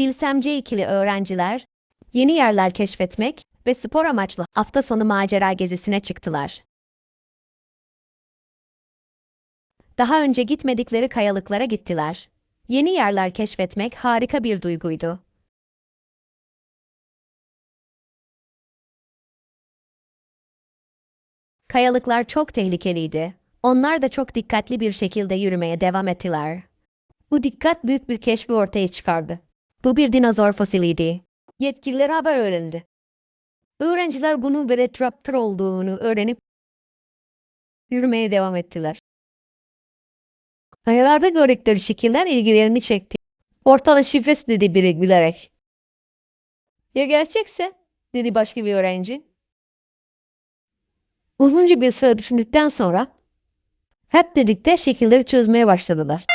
Bilsemce ikili öğrenciler yeni yerler keşfetmek ve spor amaçlı hafta sonu macera gezisine çıktılar. Daha önce gitmedikleri kayalıklara gittiler. Yeni yerler keşfetmek harika bir duyguydu. Kayalıklar çok tehlikeliydi. Onlar da çok dikkatli bir şekilde yürümeye devam ettiler. Bu dikkat büyük bir keşfi ortaya çıkardı. Bu bir dinozor fosiliydi. Yetkililer haber öğrendi. Öğrenciler bunun Velociraptor olduğunu öğrenip yürümeye devam ettiler. Kayalarda gördükleri şekiller ilgilerini çekti. Portalın şifresi dedi biri gülerek. Ya gerçekse? dedi başka bir öğrenci. Uzunca bir süre düşündükten sonra hep birlikte şekilleri çözmeye başladılar.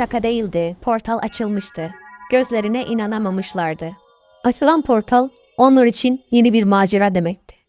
Şaka değildi. Portal açılmıştı. Gözlerine inanamamışlardı. Açılan portal onlar için yeni bir macera demekti.